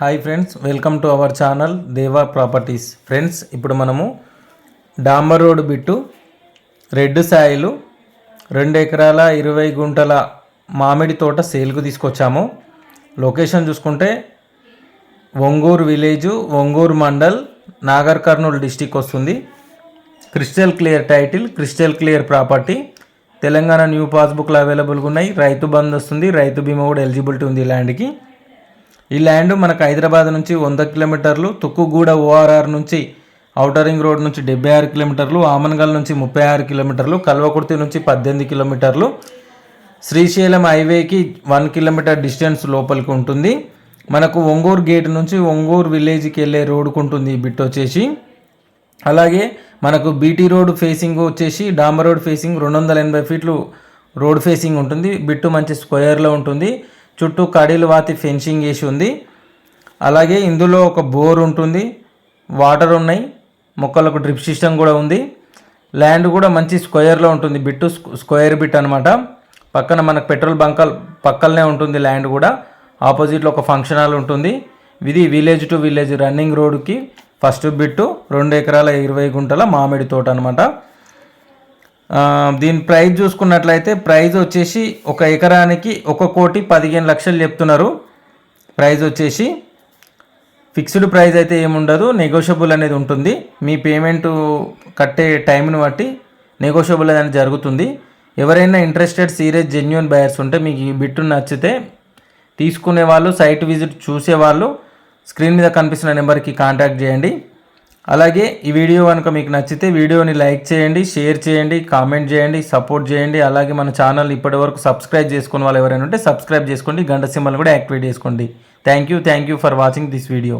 Hi friends welcome to our channel Deva properties friends ఇప్పుడు మనము డాంబర్ రోడ్ బిట్టు రెడ్ సాయిలు రెండు ఎకరాల ఇరవై గుంటల మామిడి తోట సేల్కు తీసుకొచ్చాము. లొకేషన్ చూసుకుంటే ఒంగూరు విలేజు ఒంగూరు మండల్ నాగర్ కర్నూలు డిస్టిక్ వస్తుంది. Crystal clear title crystal clear property Telangana new పాస్బుక్లు అవైలబుల్గా ఉన్నాయి. రైతు బంద్ వస్తుంది. రైతు బీమా కూడా ఎలిజిబిలిటీ ఉంది ల్యాండ్కి ఈ ల్యాండ్ మనకు హైదరాబాద్ నుంచి వంద కిలోమీటర్లు తుక్కుగూడ ఓఆర్ఆర్ నుంచి ఔటర్ రింగ్ రోడ్ నుంచి డెబ్బై ఆరు కిలోమీటర్లు ఆమన్గల్ నుంచి ముప్పై ఆరు కిలోమీటర్లు కల్వకుర్తి నుంచి పద్దెనిమిది కిలోమీటర్లు శ్రీశైలం హైవేకి వన్ కిలోమీటర్ డిస్టెన్స్ లోపలికి ఉంటుంది. మనకు ఒంగూరు గేట్ నుంచి ఒంగూరు విలేజ్కి వెళ్ళే రోడ్డుకు ఉంటుంది ఈ బిట్ వచ్చేసి. అలాగే మనకు బీటీ రోడ్ ఫేసింగ్ వచ్చేసి డాంబర్ రోడ్ ఫేసింగ్ రెండు వందల ఎనభై ఫీట్లు రోడ్ ఫేసింగ్ ఉంటుంది. బిట్టు మంచి స్క్వేర్లో ఉంటుంది. చుట్టూ కడీలు వాతి ఫెన్సింగ్ వేసి ఉంది. అలాగే ఇందులో ఒక బోర్ ఉంటుంది. వాటర్ ఉన్నాయి. మొక్కలకు డ్రిప్ సిస్టమ్ కూడా ఉంది. ల్యాండ్ కూడా మంచి స్క్వేర్లో ఉంటుంది. బిట్టు స్క్వేర్ బిట్ అనమాట పక్కన మనకు పెట్రోల్ బంకల్ పక్కనే ఉంటుంది ల్యాండ్ కూడా. ఆపోజిట్లో ఒక ఫంక్షన్ హాల్ ఉంటుంది. ఇది విలేజ్ టు విలేజ్ రన్నింగ్ రోడ్కి ఫస్ట్ బిట్టు రెండు ఎకరాల ఇరవై గుంటల మామిడి తోట అనమాట దీని ప్రైస్ చూసుకున్నట్లయితే ప్రైస్ వచ్చేసి ఒక ఎకరానికి ఒక కోటి పదిహేను లక్షలు చెప్తున్నారు. ప్రైస్ వచ్చేసి ఫిక్స్డ్ ప్రైస్ అయితే ఏముండదు నెగోషియబుల్ అనేది ఉంటుంది. మీ పేమెంట్ కట్టే టైంని బట్టి నెగోషియబుల్ అనేది జరుగుతుంది. ఎవరైనా ఇంట్రెస్టెడ్ సీరియస్ జెన్యున్ బయర్స్ ఉంటే మీకు ఈ బిట్టు నచ్చితే తీసుకునే వాళ్ళు సైట్ విజిట్ చూసేవాళ్ళు స్క్రీన్ మీద కనిపిస్తున్న నెంబర్కి కాంటాక్ట్ చేయండి. అలాగే ఈ వీడియో కనుక మీకు నచ్చితే వీడియోని లైక్ చేయండి షేర్ చేయండి కామెంట్ చేయండి సపోర్ట్ చేయండి. అలాగే మన ఛానల్ ఇప్పటివరకు సబ్స్క్రైబ్ చేసుకున్న వాళ్ళు ఎవరైనా ఉంటే సబ్స్క్రైబ్ చేసుకోండి. గంట సింబల్ కూడా యాక్టివేట్ చేసుకోండి. Thank you thank you for watching this video